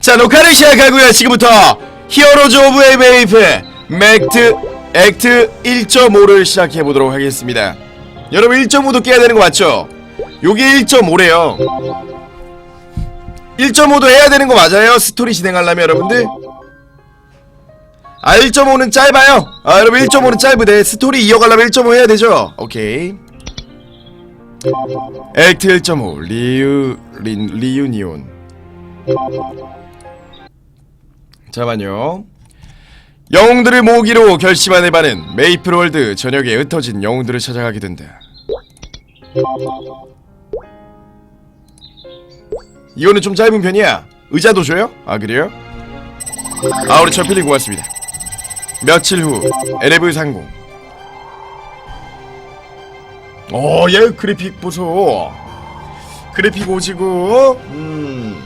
자 녹화를 시작하고요 지금부터 히어로즈 오브 에베이프 맥트 액트 1.5를 시작해보도록 하겠습니다 여러분 1.5도 깨야 되는 거 맞죠? 요게 1.5래요 1.5도 해야 되는 거 맞아요? 스토리 진행하려면 여러분들? 아 1.5는 짧아요 아 여러분 1.5는 짧으대 스토리 이어가려면 1.5 해야 되죠? 오케이 액트 1.5 리유 린 리유니온 잠깐만요. 영웅들을 모으기로 결심한 에바는 메이플월드 전역에 흩어진 영웅들을 찾아가게 된다 이거는 좀 짧은 편이야. 의자도 줘요? 아 그래요? 아 우리 저필리 고맙습니다. 며칠 후 LV 상공 어얘 그래픽 보소. 그래픽 오지고 음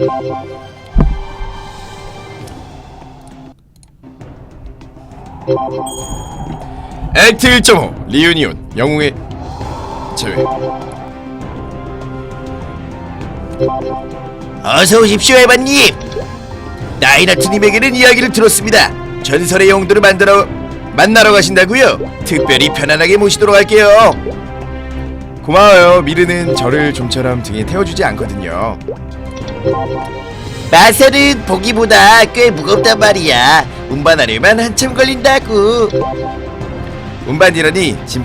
액트 1.5 리유니온 영웅의 제외. 어서 오십시오 에반님. 나이나트님에게는 이야기를 들었습니다. 전설의 영웅들을 만들어 만나러 가신다고요? 특별히 편안하게 모시도록 할게요. 고마워요. 미르는 저를 좀처럼 등에 태워주지 않거든요 마살은 보기보다 꽤 무겁단 말이야. 운반하려면 한참 걸린다고. 운반이라니 짐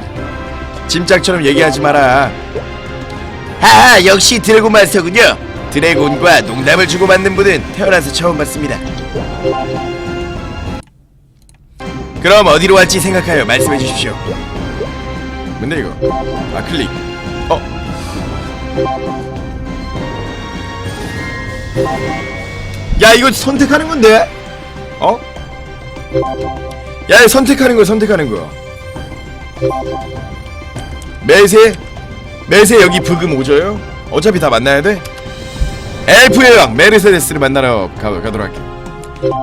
짐짝처럼 얘기하지 마라. 하하 역시 드래곤 마스터군요. 드래곤과 농담을 주고받는 분은 태어나서 처음 봤습니다. 그럼 어디로 갈지 생각하여 말씀해 주십시오. 뭔데 이거? 아 클릭. 어 야, 이거 선택하는 건데? 어? 야, 선택하는 거, 선택하는 거. 매세? 매세 여기 브금 오져요? 어차피 다 만나야 돼? 엘프의 왕 메르세데스를 만나러 가, 가도록 할게.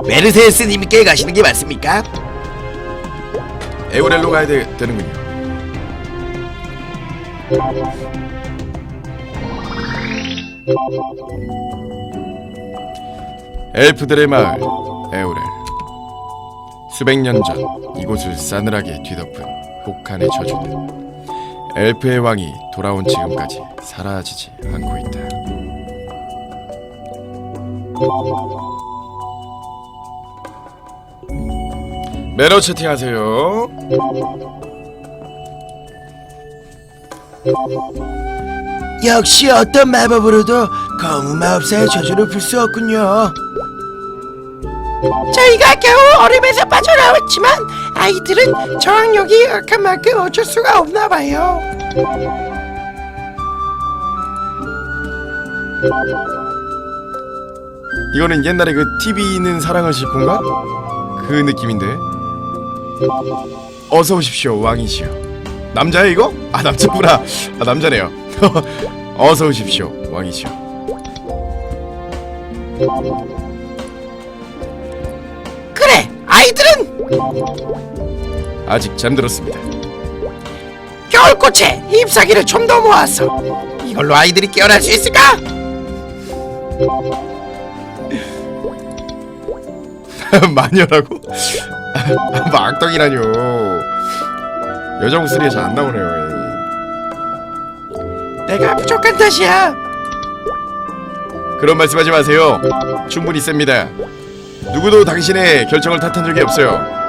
메르세스님께 가시는 게 맞습니까? 에오렐로 가야 되, 되는군요. 엘프들의 마을 에오렐 수백 년 전 이곳을 싸늘하게 뒤덮은 혹한의 저주들 엘프의 왕이 돌아온 지금까지 사라지지 않고 있다. 매러 채팅하세요. 역시 어떤 마법으로도 거무 마법사의 저주를 풀 수 없군요. 저희가 겨우 얼음에서 빠져나왔지만 아이들은 저항력이 약한 만큼 어쩔 수가 없나 봐요. 이거는 옛날에 그 TV는 사랑을 싣고인가? 그 느낌인데. 어서 오십시오 왕이시여. 남자야 이거? 아 남자구나. 아 남자네요. 어서 오십시오 왕이시여. 아직 잠들었습니다. 겨울꽃에 잎사귀를 좀 더 모아서 이걸로 아이들이 깨어날 수 있을까? 마녀라고? 막덩이라뇨. 여자 목소리가 잘안 나오네요. 내가 부족한 탓이야. 그런 말씀하지 마세요. 충분히 셉니다. 누구도 당신의 결정을 탓한 적이 없어요.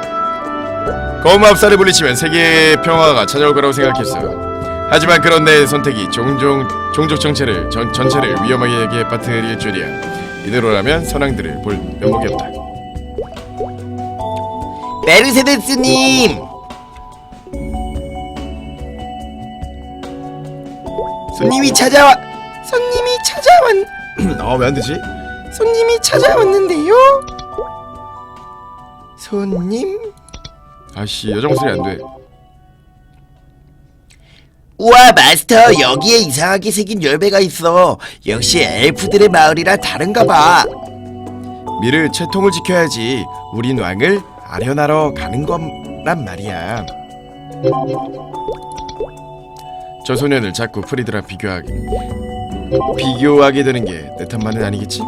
거마합사를 물리치면 세계의 평화가 찾아올 거라고 생각했어요. 하지만 그런 내 선택이 종종 종족 정체를 전, 전체를 위험하게 빠뜨릴 줄이야. 이대로라면 선왕들을 볼 면목이 없다. 메르세데스님 손님이 찾아와 손님이 찾아왔 아 왜 안 되지? 손님이 찾아왔는데요. 손님? 아씨 여자 목소리 안 돼. 우와 마스터 여기에 이상하게 생긴 열매가 있어 역시 엘프들의 마을이라 다른가 봐 미르 채통을 지켜야지. 우린 왕을 아련하러 가는 거란 말이야. 저 소년을 자꾸 프리드랑 비교하게 비교하게 되는 게 내 탓만은 아니겠지?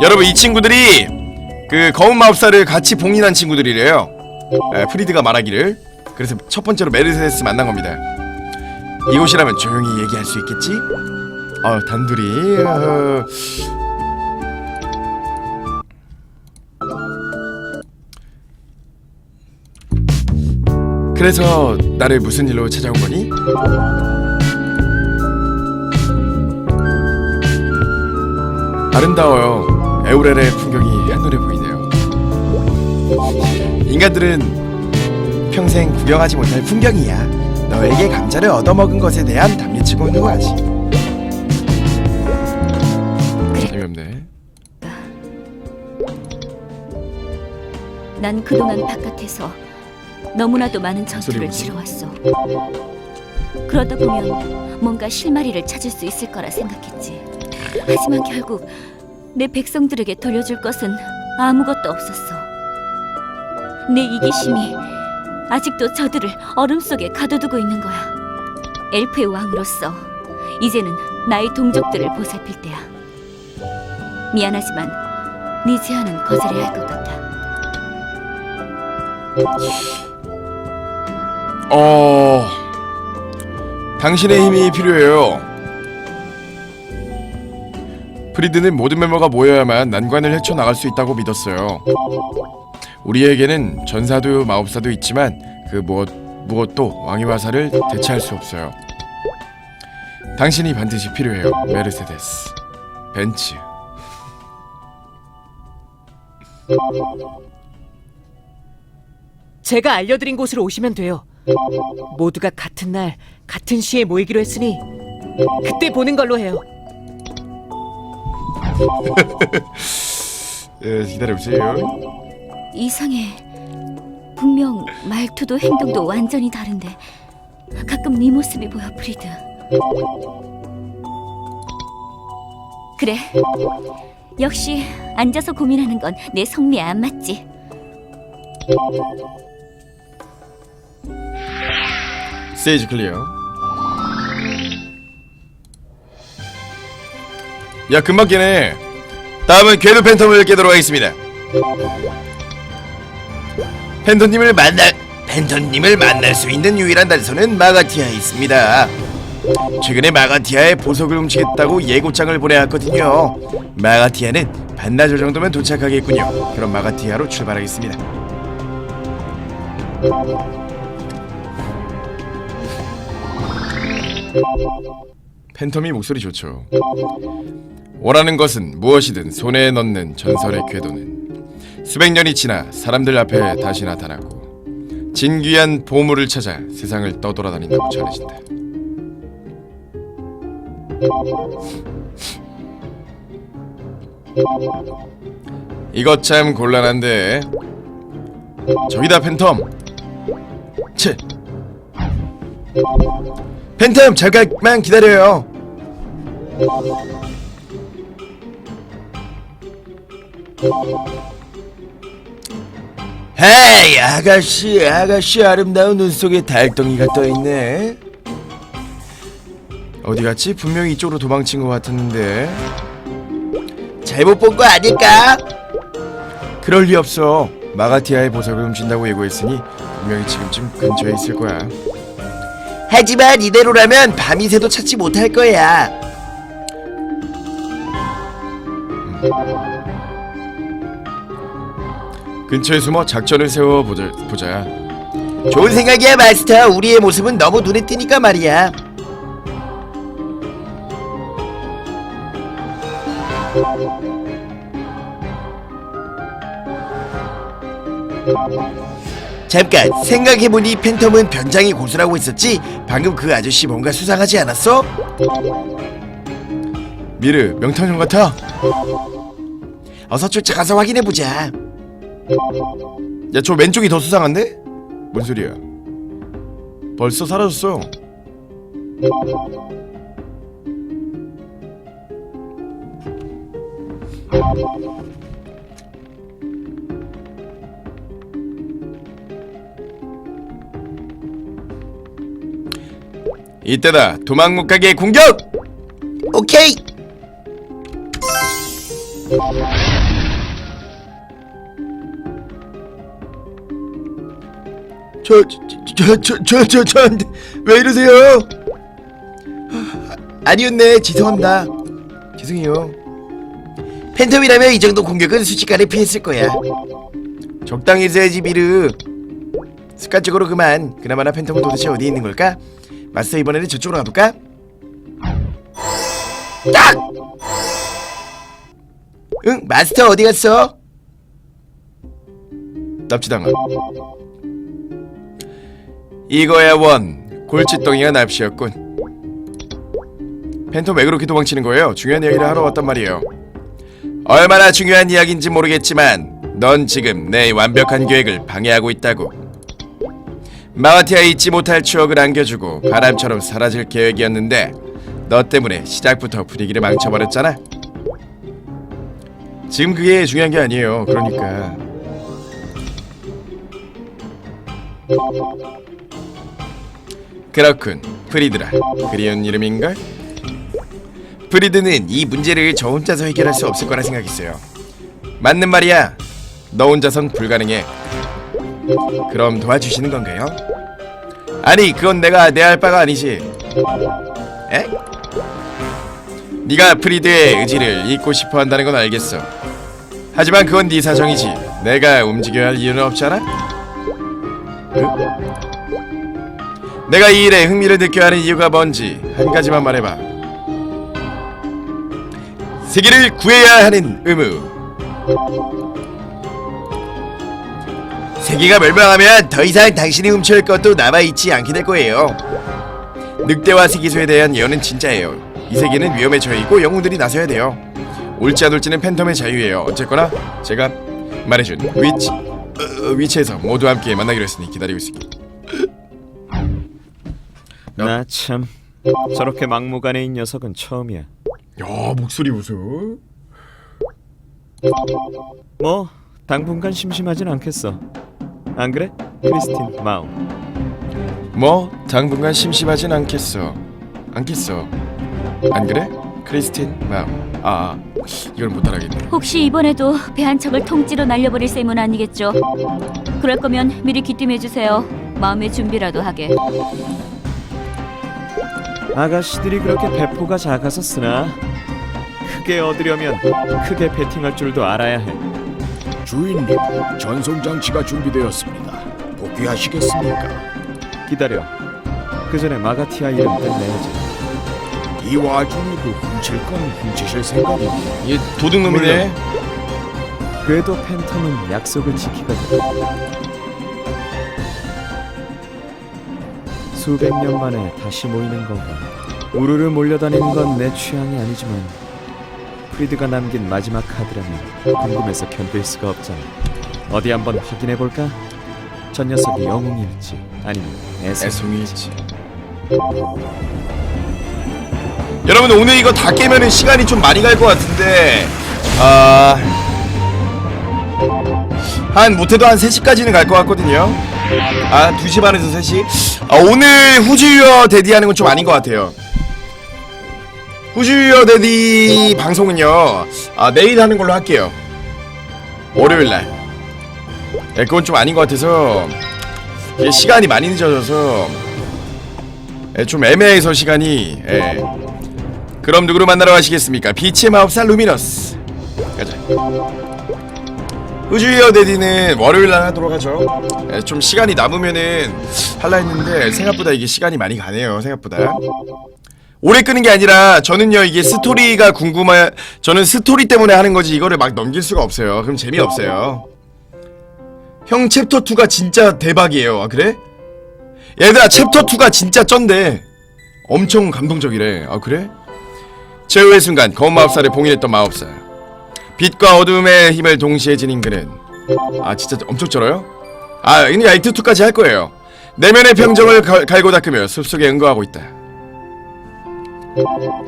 여러분 이 친구들이 그 검은 마법사를 같이 봉인한 친구들이래요. 에, 프리드가 말하기를. 그래서 첫 번째로 메르세데스 만난 겁니다. 이곳이라면 조용히 얘기할 수 있겠지? 아 단둘이. 어... 그래서 나를 무슨 일로 찾아온 거니? 아름다워요. 에우렐의 풍경이 한눈에 보이네요. 인간들은 평생 구경하지 못할 풍경이야. 너에게 감자를 얻어먹은 것에 대한 답례치고 있는 거지. 재미없네. 난 그동안 바깥에서 너무나도 많은 소리 전투를? 치러왔어. 그러다 보면 뭔가 실마리를 찾을 수 있을 거라 생각했지. 하지만 결국 내 백성들에게 돌려줄 것은 아무것도 없었어. 내 이기심이 아직도 저들을 얼음 속에 가둬두고 있는 거야. 엘프의 왕으로서 이제는 나의 동족들을 보살필 때야. 미안하지만 네 제안은 거절해야 할 것 같아. 어, 당신의 힘이 필요해요. 프리드는 모든 멤버가 모여야만 난관을 헤쳐나갈 수 있다고 믿었어요. 우리에게는 전사도 마법사도 있지만 그 무엇 무엇도 왕의 화살을 대체할 수 없어요. 당신이 반드시 필요해요, 메르세데스. 벤츠. 제가 알려드린 곳으로 오시면 돼요. 모두가 같은 날 같은 시에 모이기로 했으니 그때 보는 걸로 해요. 예, 기다려보세요. 이상해. 분명 말투도 행동도 완전히 다른데 가끔 네 모습이 보여, 프리드. 그래. 역시 앉아서 고민하는 건 내 성미에 안 맞지. 스테이지 클리어. 야 금방 깨네. 다음은 궤도 팬텀을 깨도록 하겠습니다. 팬토님을 만날 팬토님을 만날 수 있는 유일한 단서는 마가티아에 있습니다. 최근에 마가티아에 보석을 훔치겠다고 예고장을 보내왔거든요. 마가티아는 반나절 정도면 도착하겠군요. 그럼 마가티아로 출발하겠습니다. 팬텀이 목소리 좋죠. 원하는 것은 무엇이든 손에 넣는 전설의 궤도는 수백 년이 지나 사람들 앞에 다시 나타나고 진귀한 보물을 찾아 세상을 떠돌아다닌다고 전해진다. 이것 참 곤란한데 저기다 팬텀 채 팬텀 잠깐만 기다려요. 헤이 아가씨 아가씨 아름다운 눈 속에 달덩이가 떠 있네. 어디 갔지? 분명히 이쪽으로 도망친 것 같았는데 잘못 본 거 아닐까? 그럴 리 없어 마가티아의 보석을 훔친다고 예고했으니 분명히 지금쯤 근처에 있을 거야 하지만 이대로라면 밤이 새도 찾지 못할 거야. 근처에 숨어 작전을 세워보자 보자. 좋은 생각이야 마스터. 우리의 모습은 너무 눈에 띄니까 말이야. 잠깐 생각해보니 팬텀은 변장이 고수라고 했었지? 방금 그 아저씨 뭔가 수상하지 않았어? 미르 명탐정 같아? 어서 쫓아가서 확인해보자 야 저 왼쪽이 더 수상한데? 뭔 소리야 벌써 사라졌어 이때다 도망 못 가게 공격! 오케이 저 저 저 저 저저저왜 이러세요? 아, 아니었네 죄송합니다 죄송해요 팬텀이라면 이 정도 공격은 순식간에 피했을 거야 적당히 해야지 미르 습관적으로 그만 그나마나 팬텀은 도대체 어디에 있는 걸까? 마스터 이번에는 저쪽으로 가볼까? 딱! 응 마스터 어디 갔어? 납치당한 이거야 원. 골칫덩이가 납시였군. 팬텀 왜 그렇게 도망치는 거예요? 중요한 이야기를 하러 왔단 말이에요. 얼마나 중요한 이야기인지 모르겠지만 넌 지금 내 완벽한 계획을 방해하고 있다고. 마와티아에 잊지 못할 추억을 안겨주고 바람처럼 사라질 계획이었는데 너 때문에 시작부터 분위기를 망쳐버렸잖아. 지금 그게 중요한 게 아니에요. 그러니까 그렇군 프리드라 그리운 이름인걸? 프리드는 이 문제를 저 혼자서 해결할 수 없을 거라 생각했어요 맞는 말이야 너 혼자선 불가능해 그럼 도와주시는 건가요? 아니 그건 내가 내 할 바가 아니지 에? 네가 프리드의 의지를 잊고 싶어 한다는 건 알겠어 하지만 그건 네 사정이지 내가 움직여야 할 이유는 없잖아? 응? 내가 이 일에 흥미를 느껴야 하는 이유가 뭔지 한 가지만 말해봐. 세계를 구해야 하는 의무. 세계가 멸망하면 더 이상 당신이 훔쳐올 것도 남아있지 않게 될 거예요 늑대와 세기소에 대한 예언은 진짜예요. 이 세계는 위험에 처해 있고 영웅들이 나서야 돼요. 옳지 않을지는 팬텀의 자유예요. 어쨌거나 제가 말해준 위치 어, 위치에서 모두 함께 만나기로 했으니 기다리고 있을게. 나 참 저렇게 막무가내인 녀석은 처음이야. 야 목소리 보소. 뭐 당분간 심심하진 않겠어. 안 그래, 크리스틴 마우? 뭐 당분간 심심하진 않겠어. 않겠어. 안 그래? 크리스틴 마음. 아, 아 이걸 못 따라하겠네. 혹시 이번에도 배 한 척을 통째로 날려버릴 셈은 아니겠죠? 그럴 거면 미리 귀띔해 주세요. 마음의 준비라도 하게. 아가씨들이 그렇게 배포가 작아서 쓰나? 크게 얻으려면 크게 배팅할 줄도 알아야 해. 주인님, 전송 장치가 준비되었습니다. 복귀하시겠습니까? 기다려. 그 전에 마가티아 이름 끝내야지. 이 와중에도 훔칠 건 훔치실 생각입니다. 얘 도둑놈이네. 그래도 팬텀은 약속을 지키거든. 수백 년 만에 다시 모이는 건가? 우르르 몰려다니는 건 내 취향이 아니지만 프리드가 남긴 마지막 카드라면 궁금해서 견딜 수가 없잖아. 어디 한번 확인해 볼까? 전 녀석이 영웅일지 아니면. 애송이지. 여러분 오늘 이거 다 깨면은 시간이 좀 많이 갈 것 같은데 아... 한 못해도 한 3시까지는 갈 것 같거든요. 아 2시 반에서 3시? 아, 오늘 후지유어 데디 하는 건 좀 아닌 것 같아요. 후지유어 데디 방송은요 아 내일 하는 걸로 할게요. 월요일날. 예, 그건 좀 아닌 것 같아서 이게 시간이 많이 늦어져서 예, 좀 애매해서 시간이 예. 그럼 누구를 만나러 가시겠습니까? 빛의 마법사 루미너스. 가자 우주이어 데디는 월요일날 하도록 하죠. 예, 좀 시간이 남으면은 할라 했는데 생각보다 이게 시간이 많이 가네요 생각보다. 오래 끄는 게 아니라 저는요 이게 스토리가 궁금해 저는 스토리 때문에 하는 거지 이거를 막 넘길 수가 없어요. 그럼 재미없어요. 형 챕터 2가 진짜 대박이에요. 아 그래? 얘들아 챕터 2가 진짜 쩐데 엄청 감동적이래. 아 그래? 최후의 순간 검은 마법사를 봉인했던 마법사 빛과 어둠의 힘을 동시에 지닌 그는 아 진짜 엄청 쩔어요? 아 이제 액트 2까지 할 거예요 내면의 평정을 갈- 갈고 닦으며 숲속에 응거하고 있다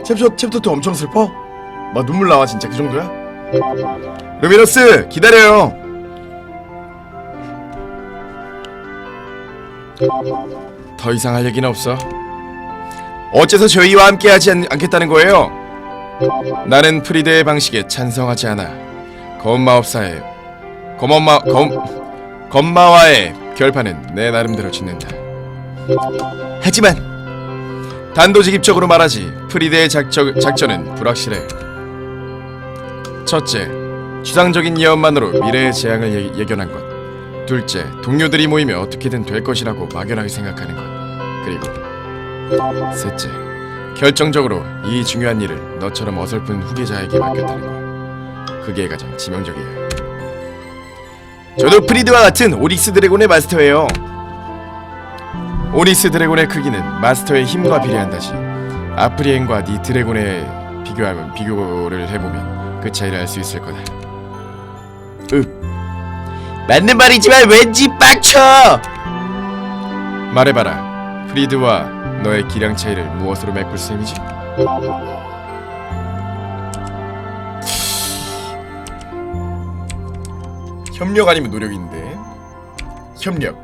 챕터, 챕터 2 엄청 슬퍼? 막 눈물 나와 진짜 그 정도야? 루미너스 기다려요 더 이상 할 얘기는 없어 어째서 저희와 함께하지 않, 않겠다는 거예요? 나는 프리드의 방식에 찬성하지 않아. 검마법사의 검엄마 검 검마와의 결판은 내 나름대로 짓는다. 하지만 단도직입적으로 말하지 프리드의 작적, 작전은 불확실해. 첫째, 추상적인 예언만으로 미래의 재앙을 예, 예견한 것. 둘째, 동료들이 모이면 어떻게든 될 것이라고 막연하게 생각하는 것. 그리고 셋째, 결정적으로 이 중요한 일을 너처럼 어설픈 후계자에게 맡겼다는 것. 그게 가장 치명적이야. 저도 프리드와 같은 오릭스 드래곤의 마스터예요. 오릭스 드래곤의 크기는 마스터의 힘과 비례한다지. 아프리엔과 니 드래곤의 비교하면 비교를 해보면 그 차이를 알 수 있을 거다. 맞는 말이지만 왠지 빡쳐. 말해봐라. 프리드와 너의 기량 차이를 무엇으로 메꿀 셈이지? 협력 아니면 노력인데 협력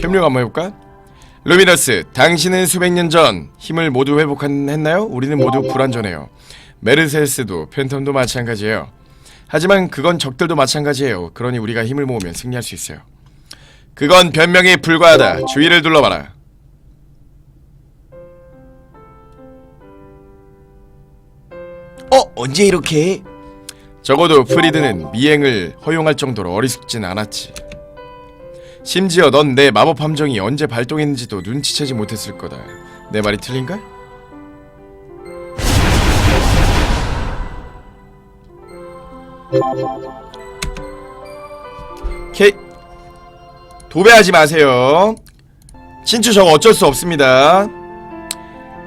협력 한번 해볼까? 루미너스, 당신은 수백 년 전 힘을 모두 회복했나요? 우리는 모두 불완전해요. 메르세스도 팬텀도 마찬가지예요. 하지만 그건 적들도 마찬가지예요. 그러니 우리가 힘을 모으면 승리할 수 있어요. 그건 변명에 불과하다. 주위를 둘러봐라. 어 언제 이렇게? 적어도 프리드는 미행을 허용할 정도로 어리숙진 않았지. 심지어 넌 내 마법 함정이 언제 발동했는지도 눈치채지 못했을 거다. 내 말이 틀린가? 케 도배하지 마세요. 친추 저거 어쩔 수 없습니다.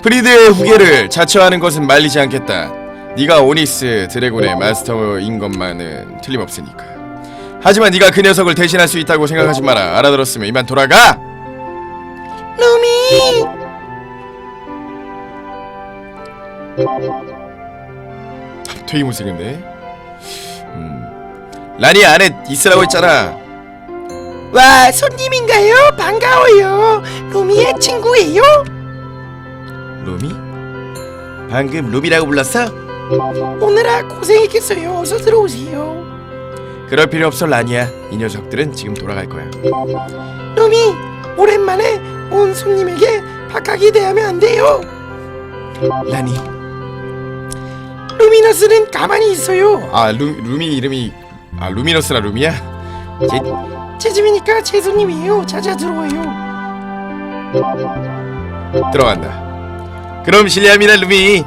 프리드의 후계를 자처하는 것은 말리지 않겠다. 네가 오닉스 드래곤의 마스터인 것만은 틀림없으니까. 하지만 네가 그 녀석을 대신할 수 있다고 생각하지 마라. 알아들었으면 이만 돌아가. 루미 되게 못생겼네. 음. 라니 안에 있으라고 했잖아. 와 손님인가요? 반가워요 루미의 친구예요? 루미? 방금 루미라고 불렀어? 오늘아 고생했겠어요 어서 들어오세요 그럴 필요 없어 라니야. 이 녀석들은 지금 돌아갈 거야. 루미 오랜만에 온 손님에게 박하게 대하면 안 돼요 라니 루미너스는 가만히 있어요 아 루, 루미 이름이 아 루미너스라 루미야? 제, 제 집이니까 제 손님이에요 자자 들어와요 들어간다. 그럼 실례합니다 루미.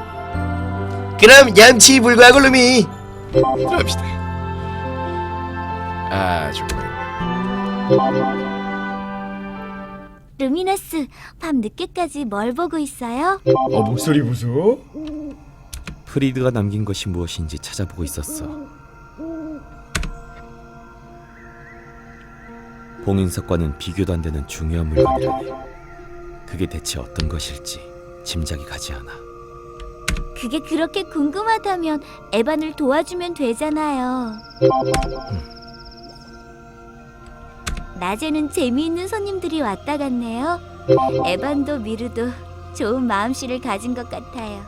그럼 얌치 불구하고 루미 들어갑시다. 아 좋구만. 루미너스, 밤 늦게까지 뭘 보고 있어요? 어 목소리 보소. 프리드가 남긴 것이 무엇인지 찾아보고 있었어. 봉인석과는 비교도 안 되는 중요한 물건이라네. 그게 대체 어떤 것일지 짐작이 가지 않아. 그게 그렇게 궁금하다면 에반을 도와주면 되잖아요. 낮에는 재미있는 손님들이 왔다 갔네요. 에반도 미르도 좋은 마음씨를 가진 것 같아요.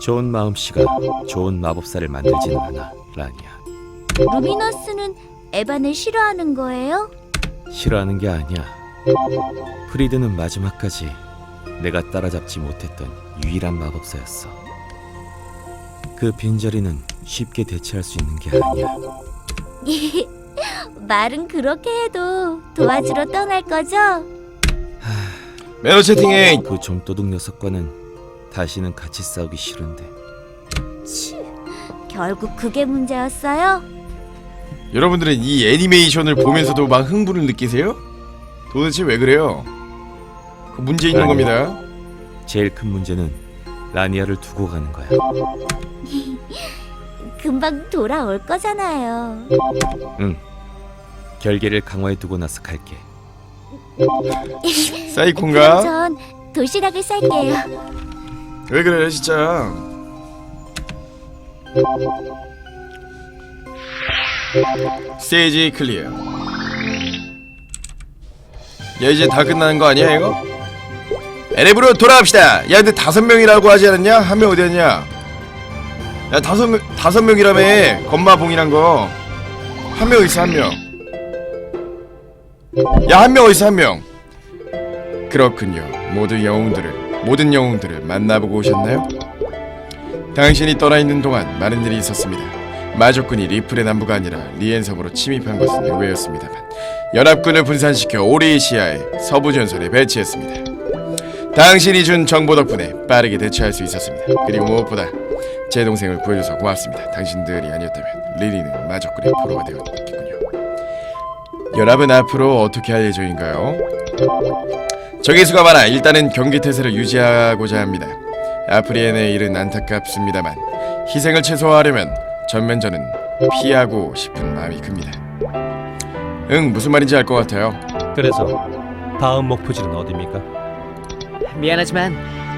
좋은 마음씨가 좋은 마법사를 만들지는 않아, 라니야. 루미너스는 에반을 싫어하는 거예요? 싫어하는 게 아니야. 프리드는 마지막까지 내가 따라잡지 못했던 유일한 마법사였어. 그 빈자리는 쉽게 대체할 수 있는 게 아니야. 말은 그렇게 해도 도와주러 떠날 거죠? 매너 채팅에 그 좀도둑 녀석과는 다시는 같이 싸우기 싫은데 결국 그게 문제였어요? 여러분들은 이 애니메이션을 보면서도 막 흥분을 느끼세요? 도대체 왜 그래요? 그 문제 있는. 겁니다. 제일 큰 문제는 라니아를 두고 가는 거야. 금방 돌아올 거잖아요. 응. 결계를 강화해 두고 나서 갈게. 그럼 사이콘가? 전 도시락을 쌀게요. 왜 그래 진짜? 스테이지 클리어. 야 이제 다 끝나는 거 아니야 이거? 에레브로 돌아갑시다. 야 근데 다섯 명이라고 하지 않았냐? 한 명 어디였냐? 야 다섯 명 다섯 명이라며 건마봉이란 거. 한 명 있어 한 명. 야 한 명 어디 있어 한 명. 그렇군요. 모든 영웅들을 모든 영웅들을 만나보고 오셨나요? 당신이 떠나 있는 동안 많은 일이 있었습니다. 마족군이 리플의 남부가 아니라 리엔섬으로 침입한 것은 의외였습니다만 연합군을 분산시켜 오리시아의 서부 전선에 배치했습니다. 당신이 준 정보 덕분에 빠르게 대처할 수 있었습니다. 그리고 무엇보다 제 동생을 구해줘서 고맙습니다. 당신들이 아니었다면 리리는 마족군의 포로가 되었겠군요. 연합은 앞으로 어떻게 할 예정인가요? 적의 수가 많아 일단은 경계 태세를 유지하고자 합니다. 아프리엔의 일은 안타깝습니다만 희생을 최소화하려면 전면전은 피하고 싶은 마음이 큽니다. 응 무슨 말인지 알 것 같아요. 그래서 다음 목표지는 어디입니까? 미안하지만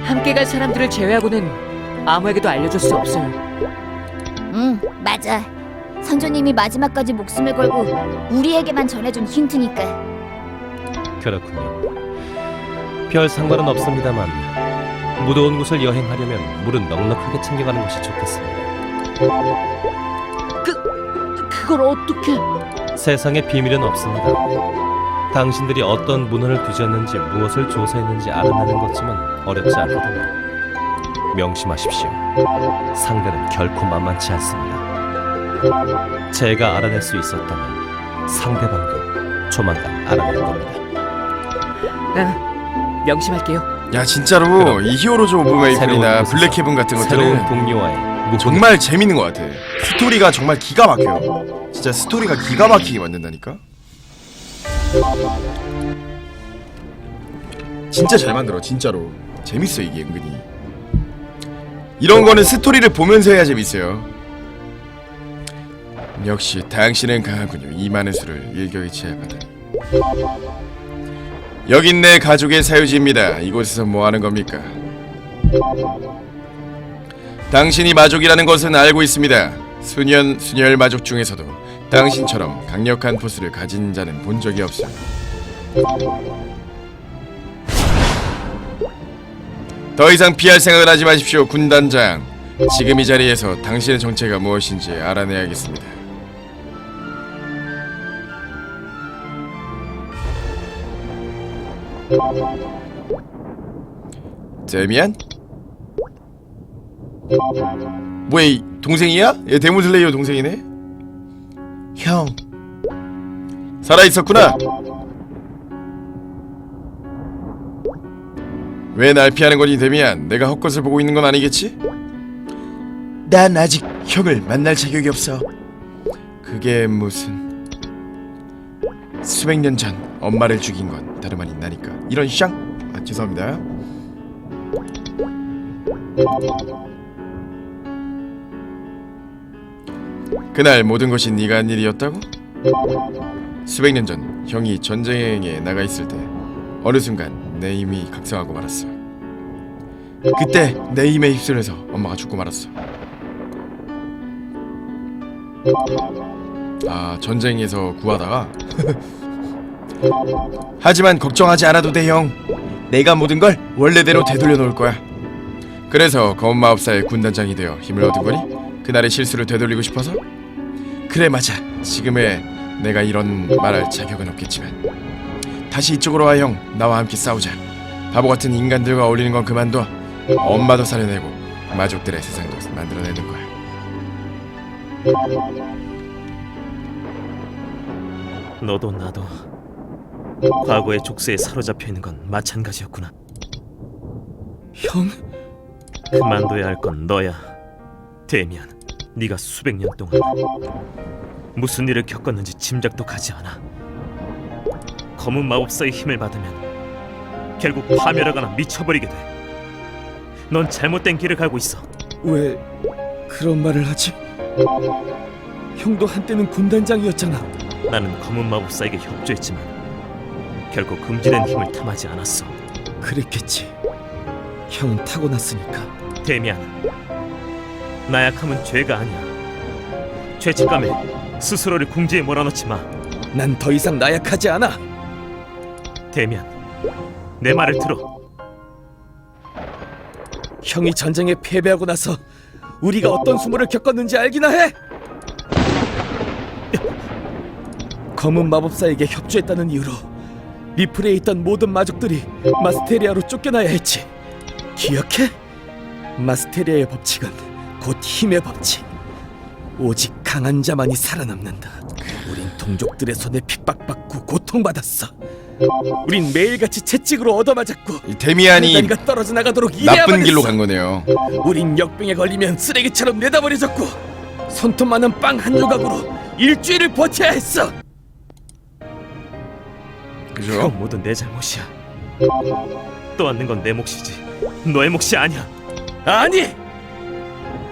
함께 갈 사람들을 제외하고는 아무에게도 알려줄 수 없어요. 응, 맞아. 선조님이 마지막까지 목숨을 걸고 우리에게만 전해준 힌트니까. 그렇군요. 별 상관은 없습니다만 무더운 곳을 여행하려면 물은 넉넉하게 챙겨가는 것이 좋겠습니다. 그걸 어떻게? 세상에 비밀은 없습니다. 당신들이 어떤 문헌을 뒤졌는지 무엇을 조사했는지 알아내는 것쯤은 어렵지 않거든요. 명심하십시오. 상대는 결코 만만치 않습니다. 제가 알아낼 수 있었다면 상대방도 조만간 알아낼 겁니다. 아, 명심할게요. 야 진짜로 이 히어로즈 오브 메이플이나 곳에서 블랙 헤븐 같은 새로운 것들은 동료와의 정말 재밌는 것 같아. 스토리가 정말 기가 막혀요. 진짜 스토리가 기가 막히게 만든다니까. 진짜 잘 만들어, 진짜로. 재밌어 이게 은근히. 이런 거는 스토리를 보면서 해야 재밌어요. 역시 당신은 강하군요. 이 많은 수를 일격이치할 바다니. 여긴 내 가족의 사유지입니다. 이곳에서 뭐 하는 겁니까? 당신이 마족이라는 것은 알고 있습니다. 수년 수녀 마족 중에서도 당신처럼 강력한 포스를 가진 자는 본 적이 없어요. 더 이상 피할 생각을 하지 마십시오, 군단장. 지금 이 자리에서 당신의 정체가 무엇인지 알아내야겠습니다. 데미안? 뭐야 이 동생이야? 얘 데몬슬레이어 동생이네? 형 살아있었구나 왜 날 피하는 거니 데미안 내가 헛것을 보고 있는 건 아니겠지? 난 아직 형을 만날 자격이 없어. 그게 무슨 수백 년 전 엄마를 죽인 건 다름 아닌 나니까 이런 샹? 아 죄송합니다 그날 모든 것이 네가 한 일이었다고? 수백 년 전 형이 전쟁에 나가 있을 때 어느 순간 내 힘이 각성하고 말았어 그때 내 힘에 휩쓸려서 엄마가 죽고 말았어 아 전쟁에서 구하다가 하지만 걱정하지 않아도 돼 형 내가 모든 걸 원래대로 되돌려 놓을 거야 그래서 검은 마법사의 군단장이 되어 힘을 얻은 거니? 그날의 실수를 되돌리고 싶어서? 그래 맞아 지금의 내가 이런 말할 자격은 없겠지만 다시 이쪽으로 와 형 나와 함께 싸우자 바보 같은 인간들과 어울리는 건 그만둬 엄마도 살려내고 마족들의 세상도 만들어내는 거야 너도 나도 과거의 족쇄에 사로잡혀 있는 건 마찬가지였구나. 형? 그만둬야 할 건 너야. 데미안, 네가 수백 년 동안 무슨 일을 겪었는지 짐작도 가지 않아. 검은 마법사의 힘을 받으면 결국 파멸하거나 미쳐버리게 돼. 넌 잘못된 길을 가고 있어. 왜 그런 말을 하지? 형도 한때는 군단장이었잖아. 나는 검은 마법사에게 협조했지만 결국 금지된 힘을 탐하지 않았어. 그랬겠지. 형은 타고났으니까. 데미안, 나약함은 죄가 아니야. 죄책감에 스스로를 궁지에 몰아넣지 마. 난 더 이상 나약하지 않아. 데미안, 내 말을 들어. 형이 전쟁에 패배하고 나서 우리가 어떤 수모를 겪었는지 알기나 해? 검은 마법사에게 협조했다는 이유로 리플에 있던 모든 마족들이 마스테리아로 쫓겨나야 했지. 기억해? 마스테리아의 법칙은 곧 힘의 법칙. 오직 강한 자만이 살아남는다. 우린 동족들의 손에 핍박받고 고통받았어. 우린 매일같이 채찍으로 얻어맞았고 이 데미안이 떨어져 나가도록 나쁜 일해야만 길로 했어. 간 거네요. 우린 역병에 걸리면 쓰레기처럼 내다버려졌고 손톱 많은 빵 한 조각으로 일주일을 버텨야 했어. 그죠? 그건 모두 내 잘못이야. 떠안는 건 내 몫이지. 너의 몫이 아니야. 아니,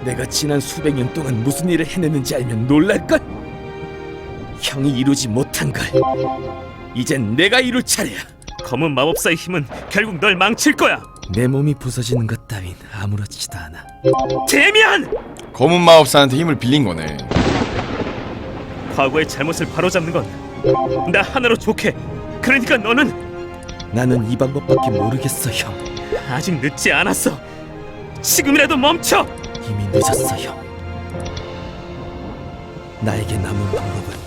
내가 지난 수백 년 동안 무슨 일을 해냈는지 알면 놀랄 걸. 형이 이루지 못한 걸 이젠 내가 이룰 차례야. 검은 마법사의 힘은 결국 널 망칠 거야. 내 몸이 부서지는 것 따윈 아무렇지도 않아. 데미안! 검은 마법사한테 힘을 빌린 거네. 과거의 잘못을 바로잡는 건 나 하나로 좋게. 그러니까 너는 나는 이 방법밖에 모르겠어, 형. 아직 늦지 않았어. 지금이라도 멈춰. 이미 늦었어, 형. 나에게 남은 방법은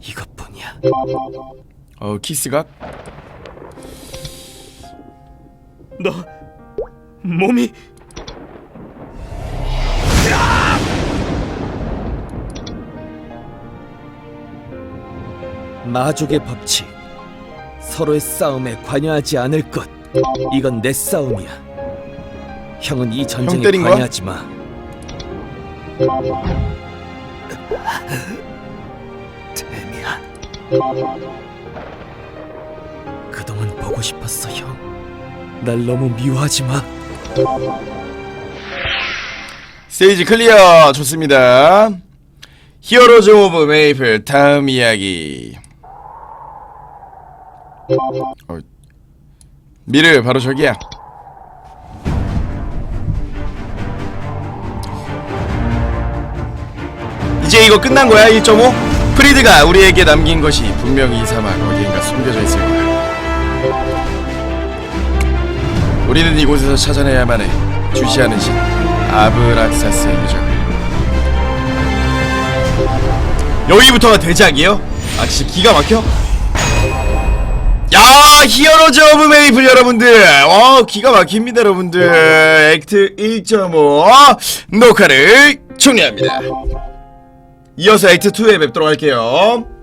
이것뿐이야. 어 키스각? 너 몸이 마족의 법칙 서로의 싸움에 관여하지 않을 것 이건 내 싸움이야 형은 이 전쟁에 때린 거야? 관여하지 마 데미안 그동안 보고 싶었어 형 날 너무 미워하지 마 스테이지 클리어 좋습니다. 히어로즈 오브 메이플 다음 이야기. 어, 미르 바로 저기야. 이제 이거 끝난 거야 1.5? 프리드가 우리에게 남긴 것이 분명히 이 사막 어디인가 숨겨져 있을 거야. 우리는 이곳에서 찾아내야만 해. 주시하는 신 아브락사스의 유적. 여기부터가 대작이요? 아 진짜 기가 막혀? 야 히어로즈 오브 메이플 여러분들 어 기가 막힙니다 여러분들 액트 1.5 녹화를 종료합니다 이어서 액트 2에 뵙도록 할게요